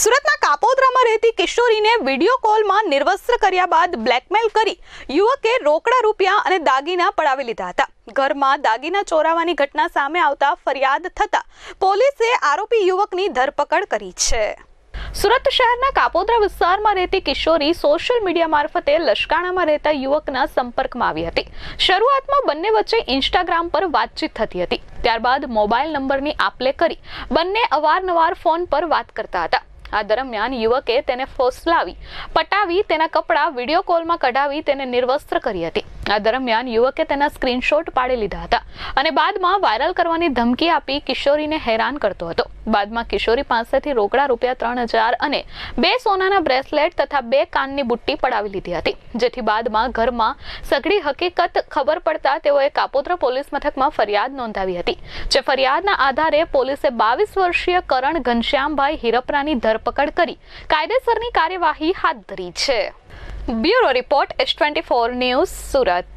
સુરતના કાપોદ્રામાં રહેતી કિશોરીને વીડિયો કોલમાં નિર્વસ્ત્ર કર્યા બાદ બ્લેકમેલ કરી યુવકે રોકડા રૂપિયા અને દાગીના પડાવી લીધા હતા. ઘરમાં દાગીના ચોરાવાની ઘટના સામે આવતા ફરિયાદ થતા પોલીસે આરોપી યુવકની ધરપકડ કરી છે. સુરત શહેરના કાપોદ્રા વિસ્તારમાં રહેતી કિશોરી સોશિયલ મીડિયા મારફતે લશ્કાણામાં રહેતા યુવકના સંપર્કમાં આવી હતી. શરૂઆતમાં બંને વચ્ચે ઇન્સ્ટાગ્રામ પર વાતચીત થતી હતી. ત્યારબાદ મોબાઈલ નંબરની આપલે કરી બંને અવારનવાર ફોન પર વાત કરતા હતા. આ દરમિયાન યુવકે તેને ફોસલાવી, પટાવી, તેના કપડાં વીડિયો કોલમાં કઢાવી તેને નિર્વસ્ત્ર કરી હતી. આ દરમિયાન યુવકે તેના સ્ક્રીનશોટ પાડી લીધા હતા અને બાદમાં વાયરલ કરવાની ધમકી આપી કિશોરીને હેરાન કરતો હતો. બાદમાં કિશોરી પાસેથી રોકડા રૂપિયા ત્રણ હજાર અને બે સોનાના બ્રેસલેટ તથા બે કાનની બુટ્ટી પડાવી લીધી હતી. જેથી બાદમાં ઘરમાં સઘળી હકીકત ખબર પડતા તેઓએ કાપોદ્રા પોલીસ મથકમાં ફરિયાદ નોંધાવી હતી, જે ફરિયાદના આધારે પોલીસે બાવીસ વર્ષીય કરણ ઘનશ્યામભાઈ હિરપરાની ધરપકડ કરી કાયદેસરની કાર્યવાહી હાથ ધરી છે. Bureau report S twenty four news Surat.